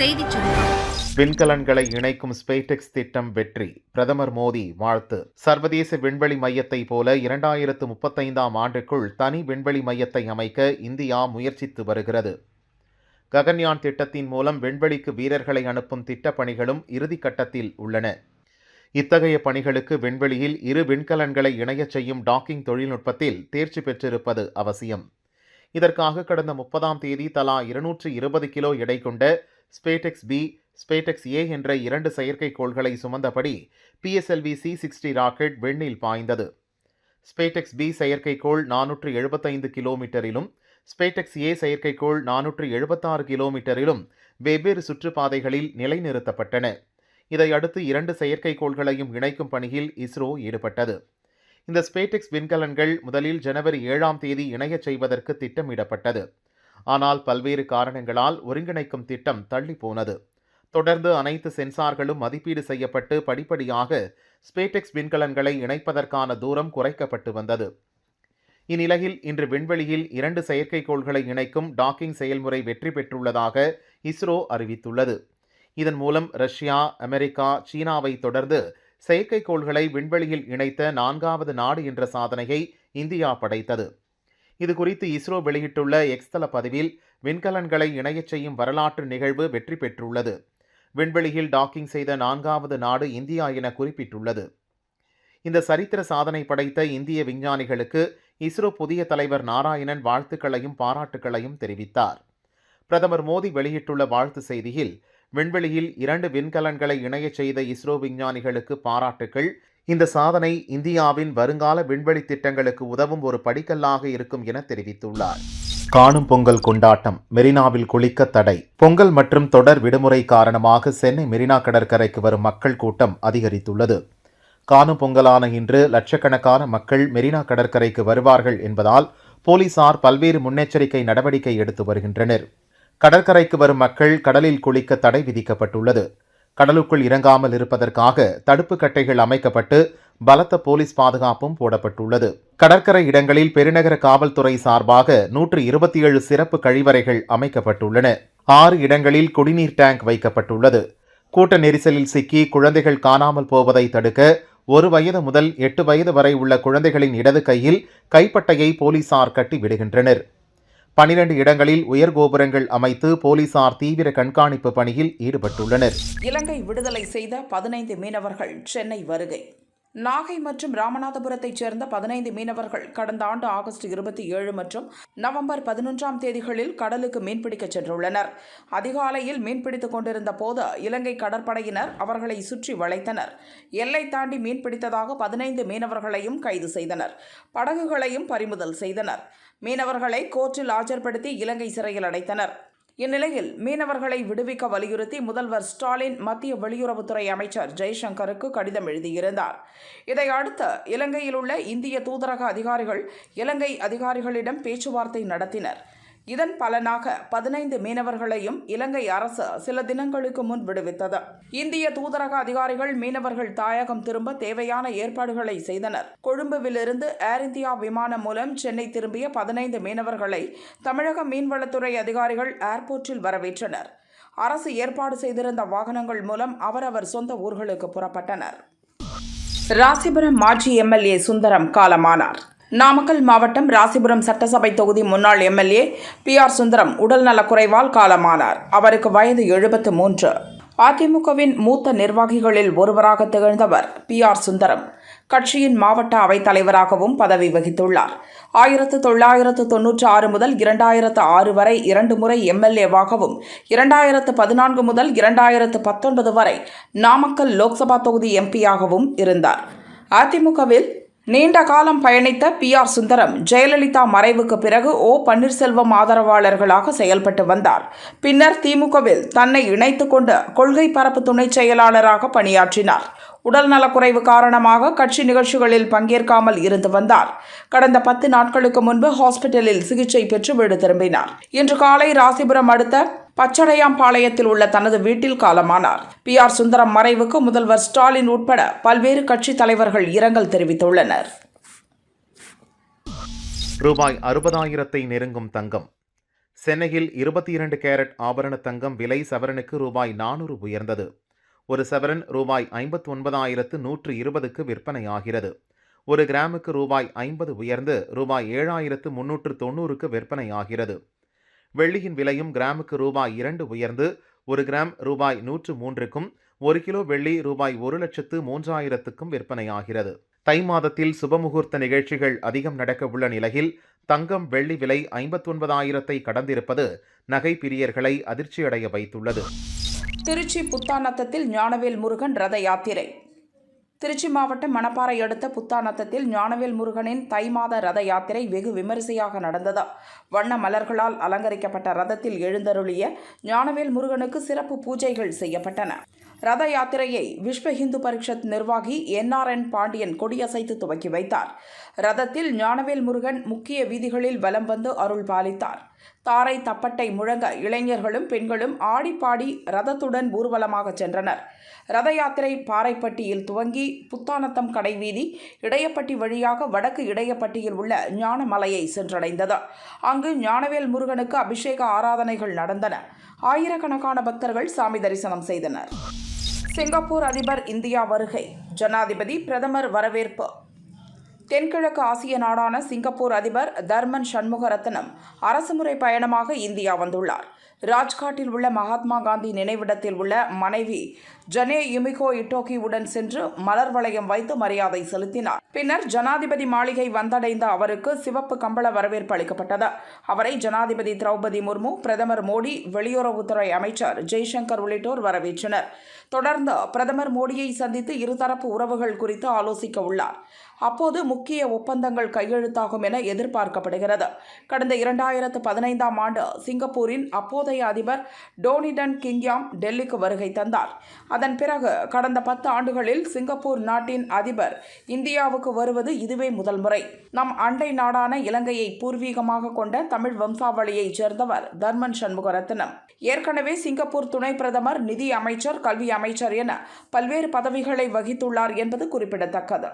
செய்திச் சுருக்கம் விண்கலன்களை இணைக்கும் ஸ்பேடெக்ஸ் திட்டம் வெற்றி. பிரதமர் மோடி வாழ்த்து. சர்வதேச விண்வெளி மையத்தை போல இரண்டாயிரத்து முப்பத்தைந்தாம் ஆண்டுக்குள் தனி விண்வெளி மையத்தை அமைக்க இந்தியா முயற்சித்து வருகிறது. ககன்யான் திட்டத்தின் மூலம் விண்வெளிக்கு வீரர்களை அனுப்பும் திட்டப் பணிகளும் இறுதிக்கட்டத்தில் உள்ளன. இத்தகைய பணிகளுக்கு விண்வெளியில் இரு விண்கலன்களை இணையச் செய்யும் டாக்கிங் தொழில்நுட்பத்தில் தேர்ச்சி பெற்றிருப்பது அவசியம். இதற்காக கடந்த முப்பதாம் தேதி தலா இருநூற்று இருபது கிலோ எடை கொண்ட ஸ்பேடெக்ஸ் பி ஸ்பேடெக்ஸ் ஏ என்ற இரண்டு செயற்கைக்கோள்களை சுமந்தபடி பிஎஸ்எல்வி சி சிக்ஸ்டி ராக்கெட் விண்ணில் பாய்ந்தது. ஸ்பேடெக்ஸ் பி செயற்கைக்கோள் நானூற்று எழுபத்தைந்து கிலோமீட்டரிலும் ஸ்பேடெக்ஸ் ஏ செயற்கைக்கோள் நானூற்று எழுபத்தாறு கிலோமீட்டரிலும் வெவ்வேறு சுற்றுப்பாதைகளில் நிலைநிறுத்தப்பட்டன. இதையடுத்து இரண்டு செயற்கைக்கோள்களையும் இணைக்கும் பணியில் இஸ்ரோ ஈடுபட்டது. இந்த ஸ்பேடெக்ஸ் விண்கலன்கள் முதலில் ஜனவரி ஏழாம் தேதி இணையச் செய்வதற்கு திட்டமிடப்பட்டது. ஆனால் பல்வேறு காரணங்களால் ஒருங்கிணைக்கும் திட்டம் தள்ளி போனது தொடர்ந்து அனைத்து சென்சார்களும் மதிப்பீடு செய்யப்பட்டு படிப்படியாக ஸ்பேடெக்ஸ் விண்கலன்களை இணைப்பதற்கான தூரம் குறைக்கப்பட்டு வந்தது. இந்நிலையில் இன்று விண்வெளியில் இரண்டு செயற்கைக்கோள்களை இணைக்கும் டாக்கிங் செயல்முறை வெற்றி பெற்றுள்ளதாக இஸ்ரோ அறிவித்துள்ளது. இதன் மூலம் ரஷ்யா அமெரிக்கா சீனாவை தொடர்ந்து செயற்கைக்கோள்களை விண்வெளியில் இணைத்த நான்காவது நாடு என்ற சாதனையை இந்தியா படைத்தது. இது குறித்து இஸ்ரோ வெளியிட்டுள்ள எக்ஸ்தல பதிவில் விண்கலன்களை இணையச் செய்யும் வரலாற்று நிகழ்வு வெற்றி பெற்றுள்ளது. விண்வெளியில் டாக்கிங் செய்த நான்காவது நாடு இந்தியா என குறிப்பிட்டுள்ளது. இந்த சரித்திர சாதனை படைத்த இந்திய விஞ்ஞானிகளுக்கு இஸ்ரோ புதிய தலைவர் நாராயணன் வாழ்த்துக்களையும் பாராட்டுக்களையும் தெரிவித்தார். பிரதமர் மோடி வெளியிட்டுள்ள வாழ்த்து செய்தியில் விண்வெளியில் இரண்டு விண்கலன்களை இணையச் செய்த இஸ்ரோ விஞ்ஞானிகளுக்கு பாராட்டுக்கள். இந்த சாதனை இந்தியாவின் வருங்கால விண்வெளி திட்டங்களுக்கு உதவும் ஒரு படிக்கல்லாக இருக்கும் என தெரிவித்துள்ளார். காணும் பொங்கல் கொண்டாட்டம் மெரினாவில் குளிக்க தடை. பொங்கல் மற்றும் தொடர் விடுமுறை காரணமாக சென்னை மெரினா கடற்கரைக்கு வரும் மக்கள் கூட்டம் அதிகரித்துள்ளது. காணும் பொங்கலான இன்று லட்சக்கணக்கான மக்கள் மெரினா கடற்கரைக்கு வருவார்கள் என்பதால் போலீசார் பல்வேறு முன்னெச்சரிக்கை நடவடிக்கை எடுத்து வருகின்றனர். கடற்கரைக்கு வரும் மக்கள் கடலில் குளிக்க தடை விதிக்கப்பட்டுள்ளது. கடலுக்குள் இறங்காமல் இருப்பதற்காக தடுப்பு கட்டைகள் அமைக்கப்பட்டு பலத்த போலீஸ் பாதுகாப்பும் போடப்பட்டுள்ளது. கடற்கரை இடங்களில் பெருநகர காவல்துறை சார்பாக நூற்று இருபத்தி ஏழு சிறப்பு கழிவறைகள் அமைக்கப்பட்டுள்ளன. ஆறு இடங்களில் குடிநீர் டேங்க் வைக்கப்பட்டுள்ளது. கூட்ட நெரிசலில் சிக்கி குழந்தைகள் காணாமல் போவதை தடுக்க ஒரு வயது முதல் எட்டு வயது வரை உள்ள குழந்தைகளின் இடது கையில் கைப்பட்டையை போலீசார் கட்டி விடுகின்றனர். பனிரெண்டு இடங்களில் உயர் கோபுரங்கள் அமைத்து போலீசார் தீவிர கண்காணிப்பு பணியில் ஈடுபட்டுள்ளனர். இலங்கை விடுதலை செய்த பதினைந்து மீனவர்கள் சென்னை வருகை. நாகை மற்றும் ராமநாதபுரத்தைச் சேர்ந்த பதினைந்து மீனவர்கள் கடந்த ஆண்டு ஆகஸ்ட் இருபத்தி ஏழு மற்றும் நவம்பர் பதினொன்றாம் தேதிகளில் கடலுக்கு மீன்பிடிக்கச் சென்றுள்ளனர். அதிகாலையில் மீன்பிடித்துக் கொண்டிருந்த போது இலங்கை கடற்படையினர் அவர்களை சுற்றி வளைத்தனர். எல்லை தாண்டி மீன்பிடித்ததாக பதினைந்து மீனவர்களையும் கைது செய்தனர். படகுகளையும் பறிமுதல் செய்தனர். மீனவர்களை கோர்ட்டில் ஆஜர்படுத்தி இலங்கை சிறையில் அடைத்தனர். இந்நிலையில் மீனவர்களை விடுவிக்க வலியுறுத்தி முதல்வர் ஸ்டாலின் மத்திய வெளியுறவுத்துறை அமைச்சர் ஜெய்சங்கருக்கு கடிதம் எழுதியிருந்தார். இதையடுத்து இலங்கையில் உள்ள இந்திய தூதரக அதிகாரிகள் இலங்கை அதிகாரிகளிடம் பேச்சுவார்த்தை நடத்தினர். இதன் பலனாக பதினைந்து மீனவர்களையும் இலங்கை அரசு சில தினங்களுக்கு முன் விடுவித்தது. இந்திய தூதரக அதிகாரிகள் மீனவர்கள் தாயகம் திரும்ப தேவையான ஏற்பாடுகளை செய்தனர். கொழும்புவிலிருந்து ஏர் இந்தியா விமானம் மூலம் சென்னை திரும்பிய பதினைந்து மீனவர்களை தமிழக மீன்வளத்துறை அதிகாரிகள் ஏர்போர்ட்டில் வரவேற்றனர். அரசு ஏற்பாடு செய்திருந்த வாகனங்கள் மூலம் அவரவர் சொந்த ஊர்களுக்கு புறப்பட்டனர். ராசிபுரம் மாஜி எம்எல்ஏ சுந்தரம் காலமானார். நாமக்கல் மாவட்டம் ராசிபுரம் சட்டசபை தொகுதி முன்னாள் எம்எல்ஏ பி ஆர் சுந்தரம் உடல்நலக்குறைவால் காலமானார். அவருக்கு வயது எழுபத்து மூன்று. அதிமுகவின் மூத்த நிர்வாகிகளில் ஒருவராக திகழ்ந்தவர் பி ஆர் சுந்தரம். கட்சியின் மாவட்ட அவைத் தலைவராகவும் பதவி வகித்துள்ளார். ஆயிரத்து தொள்ளாயிரத்து தொன்னூற்றி ஆறு முதல் இரண்டாயிரத்து ஆறு வரை இரண்டு முறை எம்எல்ஏவாகவும் இரண்டாயிரத்து பதினான்கு முதல் இரண்டாயிரத்து பத்தொன்பது வரை நாமக்கல் லோக்சபா தொகுதி எம்பியாகவும் இருந்தார். அதிமுகவில் நீண்ட காலம் பயணித்த பி ஆர் சுந்தரம் ஜெயலலிதா மறைவுக்கு பிறகு ஓ பன்னீர்செல்வம் ஆதரவாளர்களாக செயல்பட்டு வந்தார். பின்னர் திமுகவில் தன்னை இணைத்துக் கொண்டு கொள்கை பரப்பு துணை செயலாளராக பணியாற்றினார். உடல் நலக்குறைவு காரணமாக கட்சி நிகழ்ச்சிகளில் பங்கேற்காமல் இருந்து வந்தார். கடந்த பத்து நாட்களுக்கு முன்பு ஹாஸ்பிட்டலில் சிகிச்சை பெற்று வீடு திரும்பினார். இன்று காலை ராசிபுரம் அடுத்த பச்சடையாம்பாளையத்தில் உள்ள தனது வீட்டில் காலமானார். பி ஆர் சுந்தரம் மறைவுக்கு முதல்வர் ஸ்டாலின் உட்பட பல்வேறு கட்சி தலைவர்கள் இரங்கல் தெரிவித்துள்ளனர். ரூபாய் அறுபதாயிரத்தை நெருங்கும் தங்கம். சென்னையில் இருபத்தி இரண்டு கேரட் ஆபரண தங்கம் விலை சவரனுக்கு ரூபாய் நானூறு உயர்ந்தது. ஒரு செவரன் ரூபாய் ஐம்பத்தி ஒன்பதாயிரத்து நூற்று இருபதுக்கு விற்பனையாகிறது. ஒரு கிராமுக்கு ரூபாய் ஐம்பது உயர்ந்து ரூபாய் ஏழாயிரத்து முன்னூற்று தொண்ணூறுக்கு விற்பனையாகிறது. வெள்ளியின் விலையும் கிராமுக்கு ரூபாய் இரண்டு உயர்ந்து ஒரு கிராம் ரூபாய் நூற்று மூன்றுக்கும் ஒரு கிலோ வெள்ளி ரூபாய் ஒரு லட்சத்து மூன்றாயிரத்துக்கும் விற்பனையாகிறது. தை மாதத்தில் சுபமுகூர்த்த நிகழ்ச்சிகள் அதிகம் நடக்க உள்ள நிலையில் தங்கம் வெள்ளி விலை ஐம்பத்தொன்பதாயிரத்தை கடந்திருப்பது நகை பிரியர்களை அதிர்ச்சியடைய வைத்துள்ளது. திருச்சி புத்தாநத்தத்தில் ஞானவேல் முருகன் ரத யாத்திரை. திருச்சி மாவட்டம் மணப்பாறை அடுத்த புத்தாநத்தத்தில் ஞானவேல் முருகனின் தை மாத ரத யாத்திரை வெகு விமரிசையாக நடந்ததா. வண்ண மலர்களால் அலங்கரிக்கப்பட்ட ரதத்தில் எழுந்தருளிய ஞானவேல் முருகனுக்கு சிறப்பு பூஜைகள் செய்யப்பட்டன. ரத யாத்திரையை விஸ்வ இந்து பரிஷத் நிர்வாகி என்ஆர்என் பாண்டியன் கொடியசைத்து துவக்கி வைத்தார். ரதத்தில் ஞானவேல் முருகன் முக்கிய வீதிகளில் வலம் வந்து அருள் பாலித்தார். தாரை தப்பட்டை முழங்க இளைஞர்களும் பெண்களும் ஆடிப்பாடி ரதத்துடன் ஊர்வலமாக சென்றனர். ரத யாத்திரை பாறைப்பட்டியில் துவங்கி புத்தானத்தம் கடைவீதி இடையப்பட்டி வழியாக வடக்கு இடையப்பட்டியில் உள்ள ஞானமலையை சென்றடைந்தது. அங்கு ஞானவேல் முருகனுக்கு அபிஷேக ஆராதனைகள் நடந்தன. ஆயிரக்கணக்கான பக்தர்கள் சாமி தரிசனம் செய்தனர். சிங்கப்பூர் அதிபர் இந்தியா வருகை. ஜனாதிபதி பிரதமர் வரவேற்பு. தென்கிழக்கு ஆசிய நாடான சிங்கப்பூர் அதிபர் தர்மன் சண்முகரத்னம் அரசுமுறை பயணமாக இந்தியா வந்துள்ளார். ராஜ்காட்டில் உள்ள மகாத்மா காந்தி நினைவிடத்தில் உள்ள மனைவி ஜனே யுமிகோ இட்டோகியுடன் சென்று மலர் வளையம் வைத்து மரியாதை செலுத்தினார். பின்னர் ஜனாதிபதி மாளிகை வந்தடைந்த அவருக்கு சிவப்பு கம்பள வரவேற்பு அளிக்கப்பட்டது. அவரை ஜனாதிபதி திரௌபதி முர்மு பிரதமர் மோடி வெளியுறவுத்துறை அமைச்சர் ஜெய்சங்கர் உள்ளிட்டோர் வரவேற்றனர். தொடர்ந்து பிரதமர் மோடியை சந்தித்து இருதரப்பு உறவுகள் குறித்து ஆலோசிக்க உள்ளார். அப்போது முக்கிய ஒப்பந்தங்கள் கையெழுத்தாகும் என எதிர்பார்க்கப்படுகிறது. கடந்த இரண்டாயிரத்து பதினைந்தாம் ஆண்டு சிங்கப்பூரின் அப்போதைய அதிபர் டோனிடன் கிங்யாம் டெல்லிக்கு வருகை தந்தார். அதன் பிறகு கடந்த பத்து ஆண்டுகளில் சிங்கப்பூர் நாட்டின் அதிபர் இந்தியாவுக்கு வருவது இதுவே முதல் முறை. நம் அண்டை நாடான இலங்கையை பூர்வீகமாக கொண்ட தமிழ் வம்சாவளியைச் சேர்ந்தவர் தர்மன் சண்முகரத்னம். ஏற்கனவே சிங்கப்பூர் துணை பிரதமர் நிதி அமைச்சர் கல்வி அமைச்சர் என பல்வேறு பதவிகளை வகித்துள்ளார் என்பது குறிப்பிடத்தக்கது.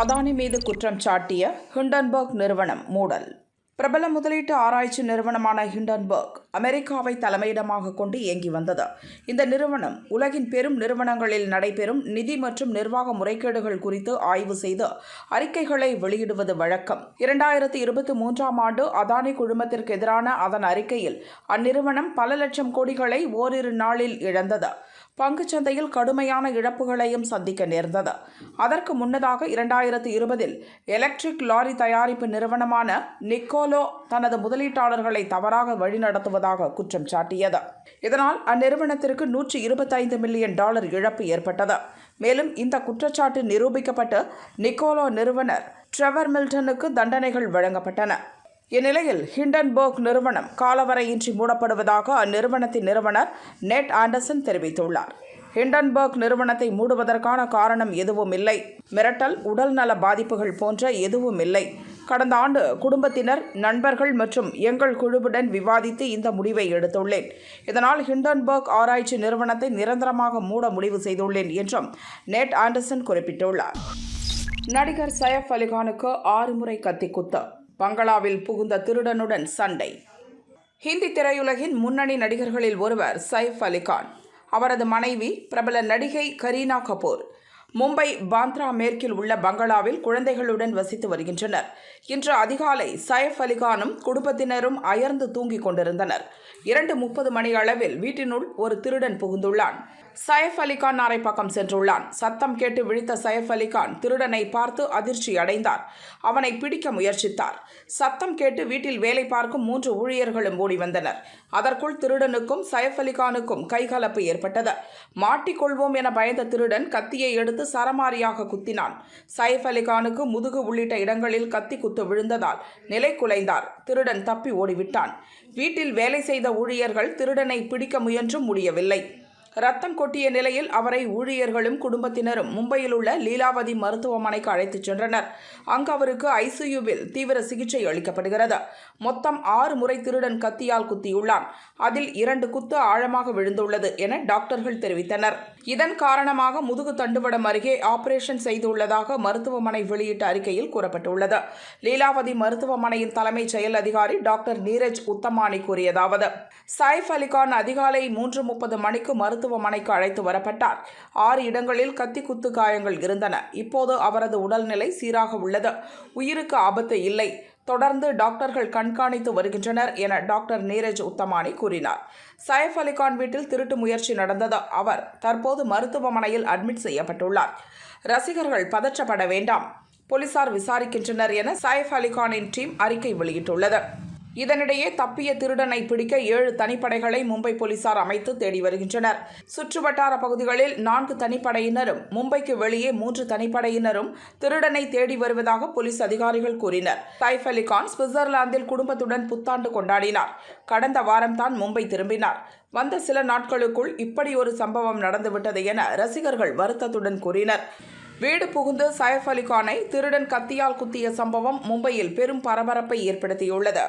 அதானி மீது குற்றம் சாட்டிய ஹிண்டன்பர்க் நிறுவனம் மூடல். பிரபல முதலீட்டு ஆராய்ச்சி நிறுவனமான ஹிண்டன்பர்க் அமெரிக்காவை தலைமையிடமாக கொண்டு இயங்கி வந்தது. இந்த நிறுவனம் உலகின் பெரும் நிறுவனங்களில் நடைபெறும் நிதி மற்றும் நிர்வாக முறைகேடுகள் குறித்து ஆய்வு செய்து அறிக்கைகளை வெளியிடுவது வழக்கம். இரண்டாயிரத்தி இருபத்தி மூன்றாம் ஆண்டு அதானி குழுமத்திற்கு எதிரான அதன் அறிக்கையில் அந்நிறுவனம் பல லட்சம் கோடிகளை ஓரிரு நாளில் இழந்தது. பங்குச்சந்தையில் கடுமையான இழப்புகளையும் சந்திக்க நேர்ந்தது. அதற்கு முன்னதாக இரண்டாயிரத்தி இருபதில் எலக்ட்ரிக் லாரி தயாரிப்பு நிறுவனமான நிக்கோலோ தனது முதலீட்டாளர்களை தவறாக வழிநடத்துவதாக குற்றம் சாட்டியது. இதனால் அந்நிறுவனத்திற்கு நூற்றி இருபத்தைந்து மில்லியன் டாலர் இழப்பு ஏற்பட்டது. மேலும் இந்த குற்றச்சாட்டு நிரூபிக்கப்பட்டு நிக்கோலோ நிறுவனர் ட்ரெவர் மில்டனுக்கு தண்டனைகள் வழங்கப்பட்டன. இந்நிலையில் ஹிண்டன்பர்க் நிறுவனம் காலவரையின்றி மூடப்படுவதாக அந்நிறுவனத்தின் நிறுவனர் நெட் ஆண்டர்சன் தெரிவித்துள்ளார். ஹிண்டன்பர்க் நிறுவனத்தை மூடுவதற்கான காரணம் எதுவும் இல்லை. மிரட்டல் உடல்நல பாதிப்புகள் போன்ற எதுவும் இல்லை. கடந்த ஆண்டு குடும்பத்தினர் நண்பர்கள் மற்றும் எங்கள் குழுவுடன் விவாதித்து இந்த முடிவை எடுத்துள்ளேன். இதனால் ஹிண்டன்பர்க் ஆராய்ச்சி நிறுவனத்தை நிரந்தரமாக மூட முடிவு செய்துள்ளேன் என்றும் நெட் ஆண்டர்சன் குறிப்பிட்டுள்ளார். நடிகர் சயஃப் அலிகானுக்கு ஆறு முறை கத்திக்குத்து. பங்களாவில் புகுந்த திருடனுடன் சண்டை. ஹிந்தி திரையுலகின் முன்னணி நடிகர்களில் ஒருவர் சைஃப் அலிகான் அவரது மனைவி பிரபல நடிகை கரீனா கபூர். மும்பை பாந்த்ரா மேற்கில் உள்ள பங்களாவில் குழந்தைகளுடன் வசித்து வருகின்றனர். இன்று அதிகாலை சைஃப் அலிகானும் குடும்பத்தினரும் அயர்ந்து தூங்கிக் கொண்டிருந்தனர். இரண்டு முப்பது மணி அளவில் வீட்டினுள் ஒரு திருடன் புகுந்துள்ளான். சயஃப் அலிகான் அறை சென்றுள்ளான். சத்தம் கேட்டு விழித்த சயஃப் அலிகான் திருடனை பார்த்து அதிர்ச்சி அடைந்தார். அவனை பிடிக்க முயற்சித்தார். சத்தம் கேட்டு வீட்டில் வேலை பார்க்கும் மூன்று ஊழியர்களும் ஓடி வந்தனர். அதற்குள் திருடனுக்கும் சயஃப் அலிகானுக்கும் கைகலப்பு ஏற்பட்டது. மாட்டிக்கொள்வோம் என பயந்த திருடன் கத்தியை எடுத்து எடுத்து சரமாரியாக குத்தினான். சைஃப் அலிகானுக்கு முதுகு உள்ளிட்ட இடங்களில் கத்தி குத்து விழுந்ததால் நிலை குலைந்தார். திருடன் தப்பி ஓடிவிட்டான். வீட்டில் வேலை செய்த ஊழியர்கள் திருடனை பிடிக்க முயன்றும் முடியவில்லை. ரத்தம் கொட்டிய நிலையில் அவரை ஊழியர்களும் குடும்பத்தினரும் மும்பையில் உள்ள லீலாவதி மருத்துவமனைக்கு அழைத்துச் சென்றனர். அங்கு அவருக்கு ஐசியூவில் தீவிர சிகிச்சை அளிக்கப்படுகிறது. மொத்தம் ஆறு முறை திருடன் கத்தியால் குத்தியுள்ளான். அதில் இரண்டு குத்து ஆழமாக விழுந்துள்ளது என டாக்டர்கள் தெரிவித்தனர். இதன் காரணமாக முதுகு தண்டுவடம் அருகே ஆபரேஷன் செய்துள்ளதாக மருத்துவமனை வெளியிட்ட அறிக்கையில் கூறப்பட்டுள்ளது. லீலாவதி மருத்துவமனையின் தலைமைச் செயல் அதிகாரி டாக்டர் நீரஜ் உத்தமானி கூறியதாவது சைஃப் அலிகான் அதிகாலை மூன்று முப்பது மணிக்கு மருத்துவ மருத்துவமனைக்கு அழைத்து வரப்பட்டார். ஆறு இடங்களில் கத்தி குத்து காயங்கள் இருந்தன. இப்போது அவரது உடல்நிலை சீராக உள்ளது. உயிருக்கு ஆபத்து இல்லை. தொடர்ந்து டாக்டர்கள் கண்காணித்து வருகின்றனர் என டாக்டர் நீரஜ் உத்தமானி கூறினார். சைஃப் அலிகான் வீட்டில் திருட்டு முயற்சி நடந்தது. அவர் தற்போது மருத்துவமனையில் அட்மிட் செய்யப்பட்டுள்ளார். ரசிகர்கள் பதற்றப்பட வேண்டாம். போலீசார் விசாரிக்கின்றனர் என சயஃப் அலிகானின் டீம் அறிக்கை வெளியிட்டுள்ளது. இதனிடையே தப்பிய திருடனை பிடிக்க ஏழு தனிப்படைகளை மும்பை போலீசார் அமைத்து தேடி வருகின்றனர். சுற்றுவட்டார பகுதிகளில் நான்கு தனிப்படையினரும் மும்பைக்கு வெளியே மூன்று தனிப்படையினரும் திருடனை தேடி வருவதாக போலீஸ் அதிகாரிகள் கூறினர். டைஃப் அலிகான் சுவிட்சர்லாந்தில் குடும்பத்துடன் புத்தாண்டு கொண்டாடினார். கடந்த வாரம்தான் மும்பை திரும்பினார். வந்த சில நாட்களுக்குள் இப்படி ஒரு சம்பவம் நடந்துவிட்டது என ரசிகர்கள் வருத்தத்துடன் கூறினர். வீடு புகுந்து சைஃப் அலிகானை திருடன் கத்தியால் குத்திய சம்பவம் மும்பையில் பெரும் பரபரப்பை ஏற்படுத்தியுள்ளது.